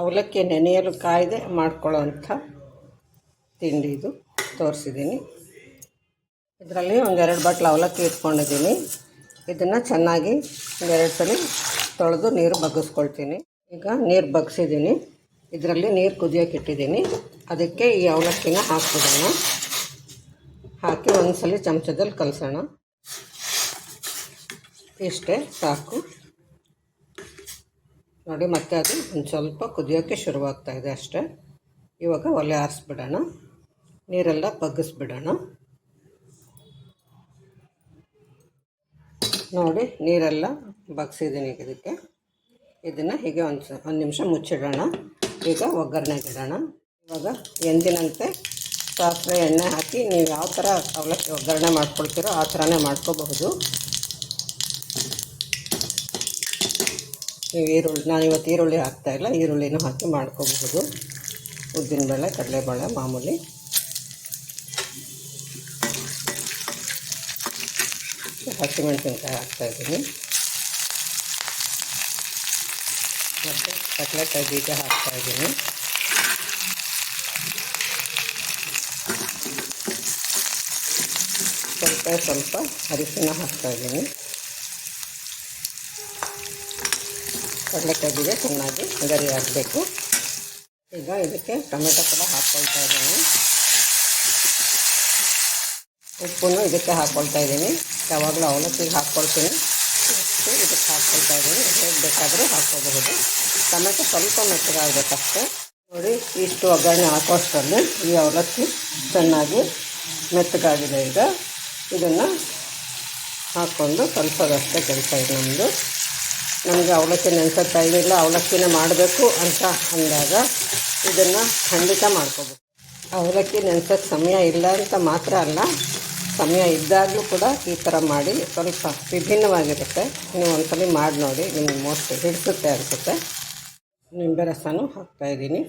ಅವಲಕ್ಕಿ ನೆನೆಯಲು ಕಾಯ್ದೆ ಮಾಡ್ಕೊಳ್ಳೋವಂಥ ತಿಂಡಿ ಇದು. ತೋರಿಸಿದ್ದೀನಿ. ಇದರಲ್ಲಿ ಒಂದೆರಡು ಬಾಟ್ಲು ಅವಲಕ್ಕಿ ಇಟ್ಕೊಂಡಿದ್ದೀನಿ. ಇದನ್ನು ಚೆನ್ನಾಗಿ ಒಂದೆರಡು ಸಲ ತೊಳೆದು ನೀರು ಬಗ್ಗಿಸ್ಕೊಳ್ತೀನಿ. ಈಗ ನೀರು ಬಗ್ಸಿದ್ದೀನಿ. ಇದರಲ್ಲಿ ನೀರು ಕುದಿಯೋಕೆ ಇಟ್ಟಿದ್ದೀನಿ. ಅದಕ್ಕೆ ಈ ಅವಲಕ್ಕಿನ ಹಾಕ್ಬಿಡೋಣ. ಹಾಕಿ ಒಂದು ಸಲ ಚಮಚದಲ್ಲಿ ಕಲಸೋಣ. ಇಷ್ಟೇ ಸಾಕು. ನೋಡಿ, ಮತ್ತೆ ಅದು ಒಂದು ಸ್ವಲ್ಪ ಕುದಿಯೋಕ್ಕೆ ಶುರುವಾಗ್ತಾ ಇದೆ ಅಷ್ಟೇ. ಇವಾಗ ಒಲೆ ಆರಿಸ್ಬಿಡೋಣ. ನೀರೆಲ್ಲ ಬಗ್ಗಿಸ್ಬಿಡೋಣ. ನೋಡಿ, ನೀರೆಲ್ಲ ಬಗ್ಸಿದ್ದೀನಿ ಇದಕ್ಕೆ. ಇದನ್ನು ಹೀಗೆ ಒಂದು ಒಂದು ನಿಮಿಷ ಮುಚ್ಚಿಡೋಣ. ಈಗ ಒಗ್ಗರಣೆಗೆ ಇಡೋಣ ಇವಾಗ ಎಂದಿನಂತೆ ಸಾಸಿವೆ ಎಣ್ಣೆ ಹಾಕಿ ನೀವು ಯಾವ ಥರ ಅವಲಕ್ಕಿ ಒಗ್ಗರಣೆ ಮಾಡ್ಕೊಳ್ತೀರೋ ಆ ಥರನೇ ಮಾಡ್ಕೋಬಹುದು. ನೀವು ಈರುಳ್ಳಿ, ನಾನು ಇವತ್ತು ಈರುಳ್ಳಿ ಹಾಕ್ತಾಯಿಲ್ಲ ಈರುಳ್ಳಿನೂ ಹಾಕಿ ಮಾಡ್ಕೋಬಹುದು. ಉದ್ದಿನಬೇಳೆ ಕಡಲೆಬೇಳೆ, ಮಾಮೂಲಿ. ಹಸಿಮೆಣಸಿನ್ಕಾಯಿ ಹಾಕ್ತಾಯಿದ್ದೀನಿ ಮತ್ತು ಕಡಲೆಕಾಯಿ ಬೀಜ ಹಾಕ್ತಾಯಿದ್ದೀನಿ ಸ್ವಲ್ಪ ಸ್ವಲ್ಪ ಅರಿಶಿನ ಹಾಕ್ತಾಯಿದ್ದೀನಿ ಕಡಲೆಕಾಯಿ ಬೀಜ ಚೆನ್ನಾಗಿ ಗರಿ ಹಾಕಬೇಕು ಈಗ ಇದಕ್ಕೆ ಟೊಮೆಟೊ ಕೂಡ ಹಾಕ್ಕೊಳ್ತಾ ಇದ್ದೀನಿ. ಉಪ್ಪನ್ನು ಇದಕ್ಕೆ ಹಾಕ್ಕೊಳ್ತಾ ಇದ್ದೀನಿ. ಯಾವಾಗಲೂ ಅವಲಕ್ಕಿಗೆ ಹಾಕ್ಕೊಳ್ತೀನಿ ಉಪ್ಪು ಇದಕ್ಕೆ ಹಾಕ್ಕೊಳ್ತಾ ಇದ್ದೀನಿ. ಹೇಗೆ ಬೇಕಾದರೂ ಹಾಕ್ಕೋಬಹುದು ಟೊಮೆಟೊ ಸ್ವಲ್ಪ ಮೆತ್ತಗಾಗಬೇಕಷ್ಟೇ ನೋಡಿ, ಇಷ್ಟು ಒಗ್ಗರಣೆ ಹಾಕೋಷ್ಟರಲ್ಲಿ ಈ ಅವಲಕ್ಕಿ ಚೆನ್ನಾಗಿ ಮೆತ್ತಗಾಗಿದೆ ಈಗ. ಇದನ್ನು ಹಾಕ್ಕೊಂಡು ಕಲಿಸೋದಷ್ಟೇ ಕೆಲಸ ಇದೆ ನಮ್ಮದು ನಮಗೆ ಅವಲಕ್ಕಿ ನೆನೆಸೋ ಇರಲಿಲ್ಲ ಇಲ್ಲ, ಅವಲಕ್ಕಿನ ಮಾಡಬೇಕು ಅಂತ ಅಂದಾಗ ಇದನ್ನು ಖಂಡಿತ ಮಾಡ್ಕೋಬೇಕು. ಅವಲಕ್ಕಿ ನೆನೆಸೋಕ್ಕೆ ಸಮಯ ಇಲ್ಲ ಅಂತ ಮಾತ್ರ ಅಲ್ಲ, ಸಮಯ ಇದ್ದಾಗಲೂ ಕೂಡ ಈ ಥರ ಮಾಡಿ ಸ್ವಲ್ಪ ವಿಭಿನ್ನವಾಗಿರುತ್ತೆ. ನೀವು ಒಂದ್ಸಲಿ ಮಾಡಿ ನೋಡಿ, ನಿಮ್ಗೆ ಮೋಸ್ಟ್ ಹಿಡಿಸುತ್ತೆ ಅನಿಸುತ್ತೆ. ನಿಂಬೆ ರಸನೂ ಹಾಕ್ತಾಯಿದ್ದೀನಿ